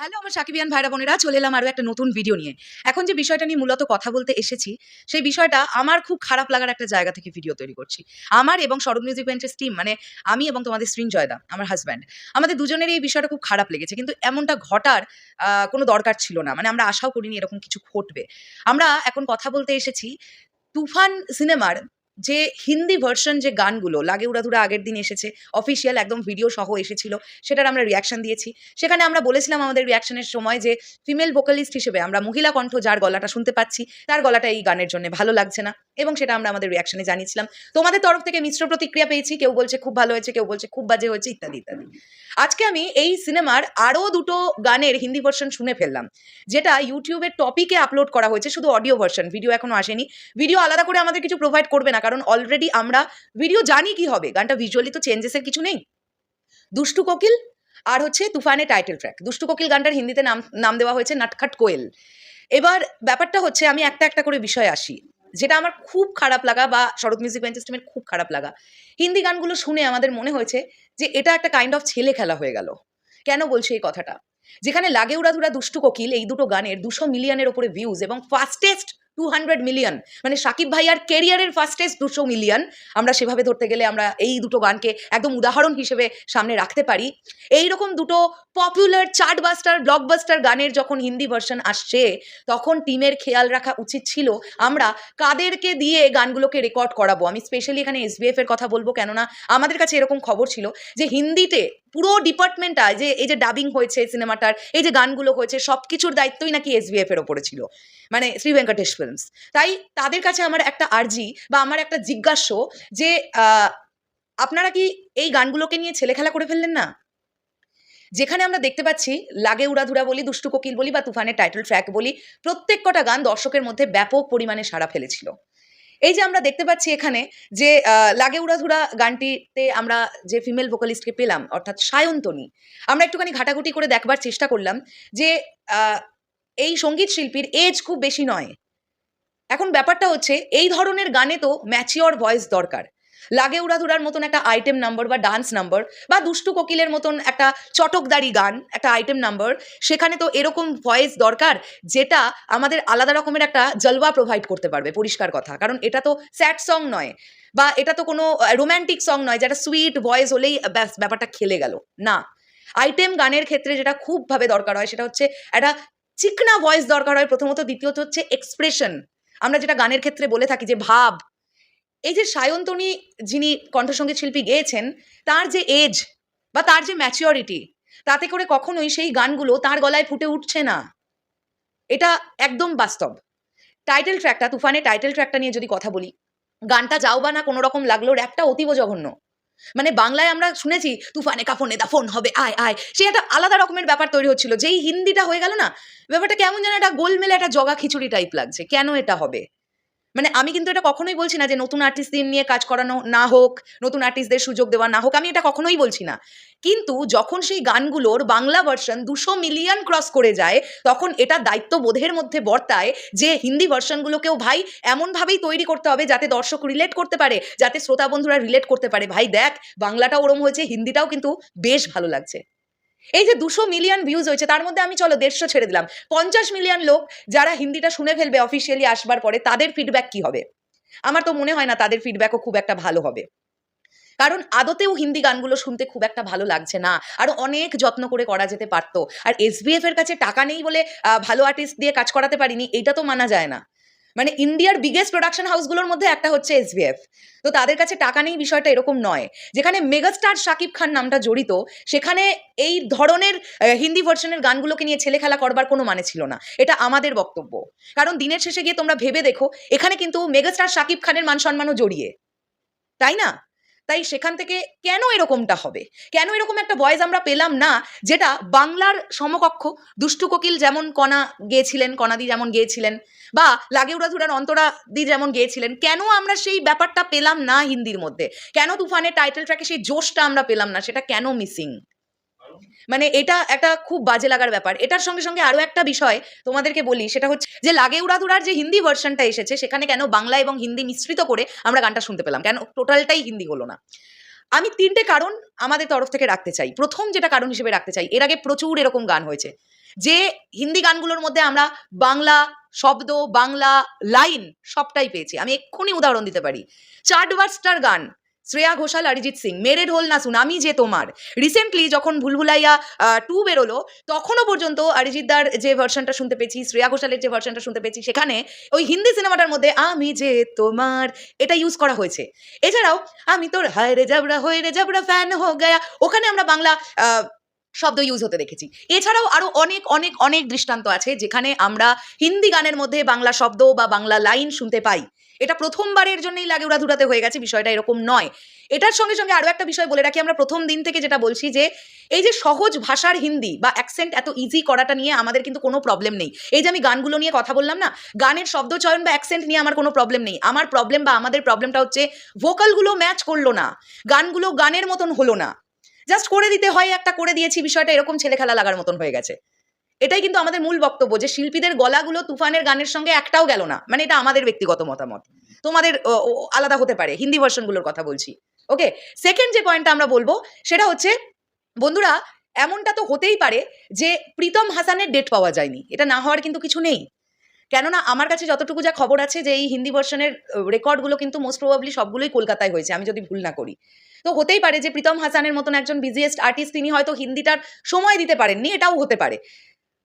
Hello, আমার সাকিবিয়ান ভাইরা বোনেরা, চলে এলাম আরও একটা নতুন ভিডিও নিয়ে। এখন যে বিষয়টা নিয়ে মূলত কথা বলতে এসেছি, সেই বিষয়টা আমার খুব খারাপ লাগার একটা জায়গা থেকে ভিডিও তৈরি করছি। আমার এবং সরব মিউজিক বেঞ্চের টিম মানে আমি এবং তোমাদের স্ট্রিং জয়দা, আমার হাজব্যান্ড আমাদের দুজনের এই বিষয়টা খুব খারাপ লেগেছে, কিন্তু এমনটা ঘটার কোনো দরকার ছিল না। মানে আমরা আশাও করিনি এরকম কিছু ঘটবে। আমরা এখন কথা বলতে এসেছি, তুফান সিনেমার যে হিন্দি ভার্সন যে গানগুলো, লাগে উড়াধুরা আগের দিন এসেছে অফিসিয়াল একদম ভিডিও সহ এসেছিল, সেটার আমরা রিয়াকশন দিয়েছি। সেখানে আমরা বলেছিলাম আমাদের রিয়াকশনের সময় যে ফিমেল ভোকালিস্ট হিসেবে আমরা মহিলা কণ্ঠ যার গলাটা শুনতে পাচ্ছি, তার গলাটা এই গানের জন্য ভালো লাগছে না। এবং সেটা আমরা আমাদের রিয়াকশনে জানিয়েছিলাম। তোমাদের তরফ থেকে মিশ্র প্রতিক্রিয়া পেয়েছি, কেউ বলছে খুব ভালো হয়েছে, কেউ বলছে খুব বাজে হয়েছে, ইত্যাদি ইত্যাদি। আজকে আমি এই সিনেমার আরও দুটো গানের হিন্দি ভার্সন শুনে ফেললাম, যেটা ইউটিউবের টপিকে আপলোড করা হয়েছে, শুধু অডিও ভার্সন ভিডিও এখনও আসেনি। ভিডিও আলাদা করে আমাদের কিছু প্রোভাইড করবে না, কারণ অলরেডি আমরা ভিডিও জানি কি হবে। গানটা ভিজুয়ালি তো চেঞ্জেসের কিছু নেই। দুষ্টু কোকিল আর হচ্ছে তুফানে টাইটেল ট্র্যাক দুষ্টু কোকিল গানটার হিন্দিতে নাম নাম দেওয়া হয়েছে নাটখাট কোয়েল। এবার ব্যাপারটা হচ্ছে আমি একটা একটা করে বিষয় আসি। যেটা আমার খুব খারাপ লাগা বা শরৎ মিউজিক বেঞ্চ সিস্টেমের খুব খারাপ লাগা। হিন্দি গানগুলো শুনে আমাদের মনে হয়েছে যে এটা একটা কাইন্ড অফ ছেলে খেলা হয়ে গেল। কেন বলছি এই কথাটা? যেখানে লাগে উড়াধুরা দুষ্টু কোকিল, এই দুটো গানের দুশো মিলিয়নের ওপরে ভিউজ এবং ফাস্টেস্ট টু হান্ড্রেড মিলিয়ন মানে সাকিব ভাইয়ার কেরিয়ারের ফার্স্টেস্ট দুশো মিলিয়ন আমরা সেভাবে ধরতে গেলে আমরা এই দুটো গানকে একদম উদাহরণ হিসেবে সামনে রাখতে পারি। এই রকম দুটো পপুলার চার্টবাস্টার ব্লকবাস্টার গানের যখন হিন্দি ভার্সন আসছে, তখন টিমের খেয়াল রাখা উচিত ছিল, আমরা কাদেরকে দিয়ে গানগুলোকে রেকর্ড করাবো। আমি স্পেশালি এখানে এসবিএফ এর কথা বলব, কেননা আমাদের কাছে এরকম খবর ছিল যে হিন্দিতে পুরো ডিপার্টমেন্টটা যে এই যে ডাবিং হয়েছে সিনেমাটার এই যে গানগুলো হয়েছে সব কিছুর দায়িত্বই নাকি এসবিএফ এর ওপরে ছিল। মানে শ্রী ভেঙ্কটেশ ফিল্মস তাই তাদের কাছে আমার একটা আর্জি বা আমার একটা জিজ্ঞাস্য যে আপনারা কি এই গানগুলোকে নিয়ে ছেলে খেলা করে ফেললেন না? যেখানে আমরা দেখতে পাচ্ছি, লাগে উড়াধুরা বলি, দুষ্টু কোকিল বলি বা তুফানের টাইটেল ট্র্যাক বলি, প্রত্যেক কটা গান দর্শকের মধ্যে ব্যাপক পরিমাণে সাড়া ফেলেছিল। এই যে আমরা দেখতে পাচ্ছি এখানে যে লাগে উড়াধুরা গানটিতে আমরা যে ফিমেল ভোকালিস্টকে পেলাম, অর্থাৎ সায়ন্তনী, আমরা একটুখানি ঘাটাঘুটি করে দেখবার চেষ্টা করলাম যে এই সংগীত শিল্পীর এজ খুব বেশি নয়। এখন ব্যাপারটা হচ্ছে, এই ধরনের গানে তো ম্যাচিওর ভয়েস দরকার। লাগে উড়াধুরার মতন একটা আইটেম নাম্বার বা ডান্স নাম্বার বা দুষ্টু কোকিলের মতন একটা চটকদারি গান, একটা আইটেম নাম্বার সেখানে তো এরকম ভয়েস দরকার যেটা আমাদের আলাদা রকমের একটা জলবা প্রোভাইড করতে পারবে, পরিষ্কার কথা। কারণ এটা তো স্যাড সং নয় বা এটা তো কোনো রোম্যান্টিক সং নয় যেটা সুইট ভয়েস হলেই ব্যাস ব্যাপারটা খেলে গেল। না। আইটেম গানের ক্ষেত্রে যেটা খুবভাবে দরকার হয় সেটা হচ্ছে একটা চিকনা ভয়েস দরকার হয়। প্রথমত দ্বিতীয়ত হচ্ছে এক্সপ্রেশন আমরা যেটা গানের ক্ষেত্রে বলে থাকি যে ভাব এই যে সায়ন্তনী যিনি কণ্ঠসঙ্গীত শিল্পী গেয়েছেন, তার যে এজ বা তার যে ম্যাচিওরিটি তাতে করে কখনোই সেই গানগুলো তার গলায় ফুটে উঠছে না। এটা একদম বাস্তব। টাইটেল ট্র্যাকটা তুফানের টাইটেল ট্র্যাকটা নিয়ে যদি কথা বলি, গানটা যাও বা না কোনো রকম লাগল র্যাপটা অতীব জঘন্য। মানে বাংলায় আমরা শুনেছি, তুফানে কাফনে দা ফোন হবে, আয় আয়। সে একটা আলাদা রকমের ব্যাপার তৈরি হচ্ছিল। যেই হিন্দিটা হয়ে গেল না, ব্যাপারটা কেমন যেন একটা গোলমেলে একটা জগা খিচুড়ি টাইপ লাগছে। কেন এটা হবে? মানে আমি কিন্তু এটা কখনোই বলছি না যে নতুন আর্টিস্টদের নিয়ে কাজ করানো না হোক, নতুন আর্টিস্টদের সুযোগ দেওয়া না হোক, আমি এটা কখনোই বলছি না। কিন্তু যখন সেই গানগুলোর বাংলা ভার্সন দুশো মিলিয়ন ক্রস করে যায়, তখন এটা দায়িত্ববোধের মধ্যে বর্তায় যে হিন্দি ভার্সনগুলোকেও ভাই এমনভাবেই তৈরি করতে হবে যাতে দর্শক রিলেট করতে পারে, যাতে শ্রোতা বন্ধুরা রিলেট করতে পারে। ভাই দেখ বাংলাটা ওরম হয়েছে, হিন্দিটাও কিন্তু বেশ ভালো লাগছে। এই যে দুশো মিলিয়ন ভিউজ হয়েছে, তার মধ্যে আমি, চলো, দেড়শো ছেড়ে দিলাম। পঞ্চাশ মিলিয়ন লোক যারা হিন্দিটা শুনে ফেলবে অফিসিয়ালি আসবার পরে, তাদের ফিডব্যাক কি হবে? আমার তো মনে হয় না তাদের ফিডব্যাকও খুব একটা ভালো হবে। কারণ আদতেও হিন্দি গানগুলো শুনতে খুব একটা ভালো লাগছে না। আর অনেক যত্ন করে করা যেতে পারতো। আর এসবিএফ এর কাছে টাকা নেই বলে ভালো আর্টিস্ট দিয়ে কাজ করাতে পারিনি, এটা তো মানা যায় না। মানে ইন্ডিয়ার বিগেস্ট প্রোডাকশন হাউসগুলোর মধ্যে একটা হচ্ছে এসবিএফ তো তাদের কাছে টাকা নেই, বিষয়টা এরকম নয়। যেখানে মেগাস্টার শাকিব খান নামটা জড়িত, সেখানে এই ধরনের হিন্দি ভার্সনের গানগুলোকে নিয়ে ছেলে খেলা করবার কোনো মানে ছিল না। এটা আমাদের বক্তব্য। কারণ দিনের শেষে গিয়ে তোমরা ভেবে দেখো, এখানে কিন্তু মেগাস্টার শাকিব খানের মান সম্মানও জড়িয়ে। তাই না? তাই সেখান থেকে কেন এরকমটা হবে? কেন এরকম একটা ভয়েস আমরা পেলাম না, যেটা বাংলার সমকক্ষ দুষ্টু কোকিল যেমন কণা গেয়েছিলেন, কণাদি যেমন গিয়েছিলেন, বা লাগে উড়াধুরার অন্তরা দি যেমন গিয়েছিলেন, কেন আমরা সেই ব্যাপারটা পেলাম না হিন্দির মধ্যে? কেন তুফানের টাইটেল ট্র্যাকে সেই জোশটা আমরা পেলাম না? সেটা কেন মিসিং মানে এটা একটা খুব বাজে লাগার ব্যাপার। এটার সঙ্গে সঙ্গে আরও একটা বিষয় তোমাদেরকে বলি, সেটা হচ্ছে যে লাগে উড়াদুরার যে হিন্দি ভার্সনটা এসেছে, সেখানে কেন বাংলা এবং হিন্দি মিশ্রিত করে আমরা গানটা শুনতে পেলাম। কেন টোটালটাই হিন্দি হলো না। আমি তিনটে কারণ আমাদের তরফ থেকে রাখতে চাই। প্রথম যেটা কারণ হিসেবে রাখতে চাই, এর আগে প্রচুর এরকম গান হয়েছে, যে হিন্দি গানগুলোর মধ্যে আমরা বাংলা শব্দ, বাংলা লাইন সবটাই পেয়েছি। আমি এক্ষুনি উদাহরণ দিতে পারি। চার্টবাস্টার গান শ্রেয়া ঘোষাল, অরিজিৎ সিং, মেরে ঢোল না শুন আমি যে তোমার। রিসেন্টলি যখন ভুলভুলাইয়া টু বেরোলো, তখনও পর্যন্ত অরিজিৎদার যে ভার্সনটা শুনতে পেয়েছি, শ্রেয়া ঘোষালের যে ভার্সনটা শুনতে পেয়েছি, সেখানে ওই হিন্দি সিনেমাটার মধ্যে আমি যে তোমার, এটা ইউজ করা হয়েছে। এছাড়াও আমি তোর, হায় রে জাবড়া হয়ে রে জাবড়া ফ্যান হো গয়া, ওখানে আমরা বাংলা শব্দ ইউজ হতে দেখেছি। এছাড়াও আরও অনেক অনেক অনেক দৃষ্টান্ত আছে, যেখানে আমরা হিন্দি গানের মধ্যে বাংলা শব্দ বা বাংলা লাইন শুনতে পাই। এটা প্রথমবারের জন্যই লাগে উড়াধুরাতে হয়ে গেছে, বিষয়টা এরকম নয়। এটার সঙ্গে সঙ্গে আরও একটা বিষয় বলে রাখি, আমরা প্রথম দিন থেকে যেটা বলছি যে, এই যে সহজ ভাষার হিন্দি বা অ্যাকসেন্ট এত ইজি করাটা নিয়ে আমাদের কিন্তু কোনো প্রবলেম নেই। এই যে আমি গানগুলো নিয়ে কথা বললাম না, গানের শব্দ চয়ন বা অ্যাকসেন্ট নিয়ে আমার কোনো প্রবলেম নেই। আমার প্রবলেম বা আমাদের প্রবলেমটা হচ্ছে ভোকালগুলো ম্যাচ করল না, গানগুলো গানের মতন হলো না। জাস্ট করে দিতে হয় একটা, করে দিয়েছি, বিষয়টা এরকম ছেলে খেলা লাগার মতন হয়ে গেছে। এটাই কিন্তু আমাদের মূল বক্তব্য যে শিল্পীদের গলাগুলো তুফানের গানের সঙ্গে একটাও গেল না। মানে এটা আমাদের ব্যক্তিগত মতামত। তোমাদের আলাদা হতে পারে, হিন্দি ভার্সনগুলোর কথা বলছি। ওকে? সেকেন্ড যে পয়েন্টটা আমরা বলব, সেটা হচ্ছে, বন্ধুরা, এমনটা তো হতেই পারে যে প্রীতম হাসানের ডেট পাওয়া যায়নি। এটা না হওয়ার কিন্তু কিছু নেই। কেননা আমার কাছে যতটুকু যা খবর আছে যে এই হিন্দি ভার্সনের রেকর্ডগুলো কিন্তু মোস্ট প্রবাবলি সবগুলোই কলকাতায় হয়েছে, আমি যদি ভুল না করি। তো হতেই পারে যে প্রীতম হাসানের মতন একজন বিজিয়েস্ট আর্টিস্ট তিনি হয়তো হিন্দিটার সময় দিতে পারেননি, এটাও হতে পারে।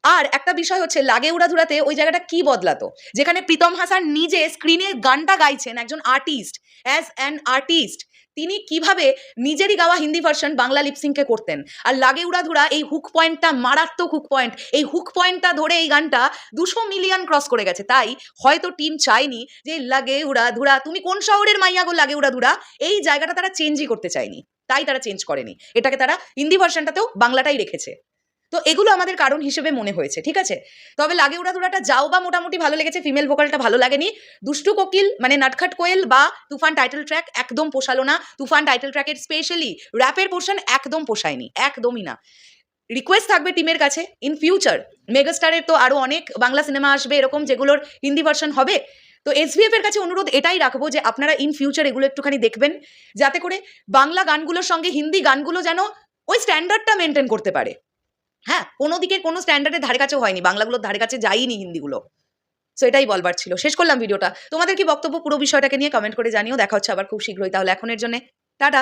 আর একটা বিষয় হচ্ছে, লাগে উড়াধুরাতে ওই জায়গাটা কি বদলাতো? যেখানে প্রীতম হাসান নিজে স্ক্রিনে গানটা গাইছেন একজন আর্টিস্ট অ্যাজ অ্যান আর্টিস্ট তিনি কীভাবে নিজেরই গাওয়া হিন্দি ভার্সন বাংলা লিপসিংকে করতেন? আর লাগে উড়াধুরা এই হুক পয়েন্টটা মারাত্মক হুক পয়েন্ট এই হুক পয়েন্টটা ধরে এই গানটা দুশো মিলিয়ন ক্রস করে গেছে। তাই হয়তো টিম চায়নি যে, লাগে উড়াধুরা, তুমি কোন শহরের মাইয়া গো লাগে উড়াধুরা? এই জায়গাটা তারা চেঞ্জই করতে চায়নি। তাই তারা চেঞ্জ করেনি। এটাকে তারা হিন্দি ভার্সনটাতেও বাংলাটাই রেখেছে। তো এগুলো আমাদের কারণ হিসেবে মনে হয়েছে, ঠিক আছে? তবে লাগে উড়াধুরাটা যাও বা মোটামুটি ভালো লেগেছে ফিমেল ভোকালটা ভালো লাগেনি। দুষ্টু কোকিল মানে নাটখাট কোয়েল বা তুফান টাইটেল ট্র্যাক একদম পোষালো না। তুফান টাইটেল ট্র্যাকের স্পেশালি র্যাপের পোর্শন একদম পোষায়নি, একদমই না। রিকোয়েস্ট থাকবে টিমের কাছে। ইন ফিউচার মেগাস্টারের তো আরও অনেক বাংলা সিনেমা আসবে এরকম যেগুলোর হিন্দি ভার্সন হবে। তো এসভিএফ এর কাছে অনুরোধ এটাই রাখব যে আপনারা ইন ফিউচার এগুলো একটুখানি দেখবেন। যাতে করে বাংলা গানগুলোর সঙ্গে হিন্দি গানগুলো যেন ওই স্ট্যান্ডার্ডটা মেনটেন করতে পারে। হ্যাঁ কোনো দিকে কোনো স্ট্যান্ডার্ডের ধারে কাছেও হয়নি। বাংলাগুলোর ধারে কাছে যাইনি হিন্দিগুলো। সো এটাই বলবার ছিল। শেষ করলাম ভিডিওটা তোমাদের কি বক্তব্য? পুরো বিষয়টাকে নিয়ে কমেন্ট করে জানিও। দেখা হচ্ছে আবার খুব শীঘ্রই। তাহলে এখনের জন্য, টাটা!